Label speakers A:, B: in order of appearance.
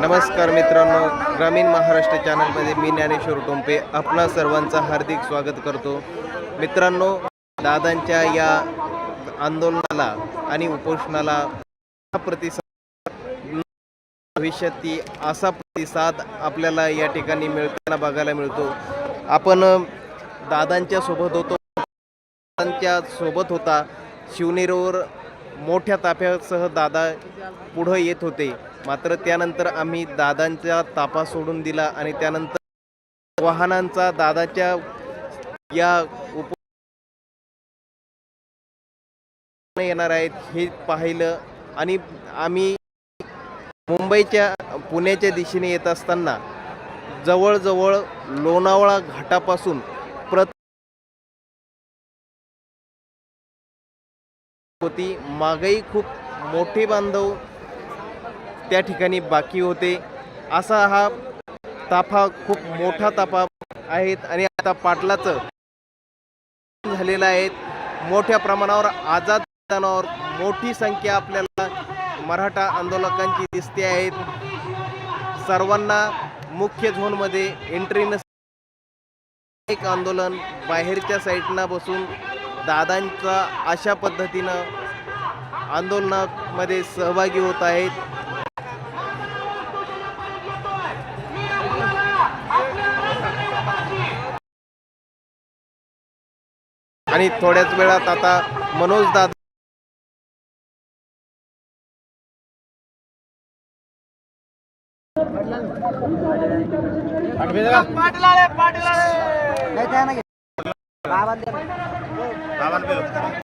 A: नमस्कार मित्रांनो ग्रामीण महाराष्ट्र चॅनलमध्ये मी ज्ञानेश्वर टोंपे आपणा सर्वांचं हार्दिक स्वागत करतो. मित्रांनो दादांच्या या आंदोलनाला आणि उपोषणाला प्रतिसाद भविष्यात असा प्रतिसाद आपल्याला या ठिकाणी मिळताना बघायला मिळतो. आपण दादांच्या सोबत होतो. दादांच्या सोबत होता शिवनेरीवर मोठ्या ताफ्यासह दादा पुढं येत होते. मात्र त्यानंतर आम्ही दादांचा तापा सोडून दिला आणि त्यानंतर वाहनांचा दादाच्या या उप येणार आहेत हे पाहिलं आणि आम्ही मुंबईच्या पुण्याच्या दिशेने येत असताना जवळजवळ लोणावळा घाटापासून होती. मागही खूप मोठे बांधव त्या ठिकाणी बाकी होते. असा हा ताफा खूप मोठा ताफा आहेत आणि आता पाटलाचं झालेलं आहे. मोठ्या प्रमाणावर आझाद मैदानावर मोठी संख्या आपल्याला मराठा आंदोलकांची दिसते आहेत. सर्वांना मुख्य झोनमध्ये एंट्री नस एक आंदोलन बाहेरच्या साईडनं बसून दादांचा अशा पद्धतीनं आंदोलनामध्ये सहभागी होत आहेत. आणि थोड्याच वेळात आता मनोज दादा গেল